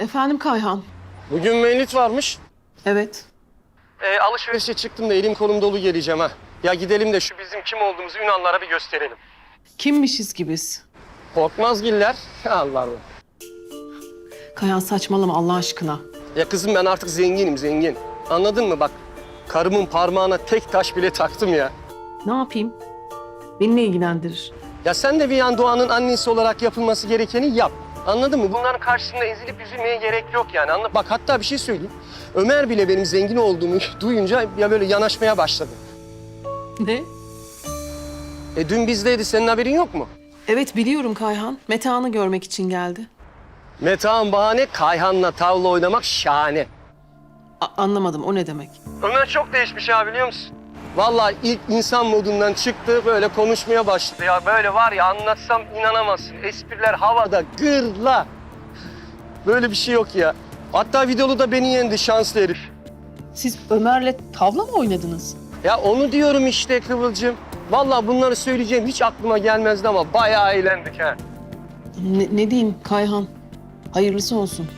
Efendim Kayhan. Bugün meylit varmış. Evet. Ee, alışverişe çıktım da elim kolum dolu geleceğim ha. Ya gidelim de şu bizim kim olduğumuzu Yunanlara bir gösterelim. Kimmişiz ki biz? Korkmazgiller. Allah Allah. Kayhan saçmalama Allah aşkına. Ya kızım ben artık zenginim zengin. Anladın mı bak. Karımın parmağına tek taş bile taktım ya. Ne yapayım? Beni ne ilgilendirir? Ya sen de bir yan Doğan'ın annesi olarak yapılması gerekeni yap. Anladın mı? Bunların karşısında ezilip üzülmeye gerek yok yani. Anla Bak hatta bir şey söyleyeyim. Ömer bile benim zengin olduğumu duyunca ya böyle yanaşmaya başladı. Ne? E dün bizdeydi senin haberin yok mu? Evet biliyorum Kayhan. Metehan'ı görmek için geldi. Metehan bahane, Kayhan'la tavla oynamak şahane. A- anlamadım o ne demek? Ömer çok değişmiş ha biliyor musun? Vallahi ilk insan modundan çıktı böyle konuşmaya başladı ya. Böyle var ya anlatsam inanamazsın. Espriler havada gırla. Böyle bir şey yok ya. Hatta videolu da beni yendi şanslı herif. Siz Ömer'le tavla mı oynadınız? Ya onu diyorum işte Kıvılcım. Vallahi bunları söyleyeceğim hiç aklıma gelmezdi ama bayağı eğlendik ha. Ne, ne diyeyim Kayhan? Hayırlısı olsun.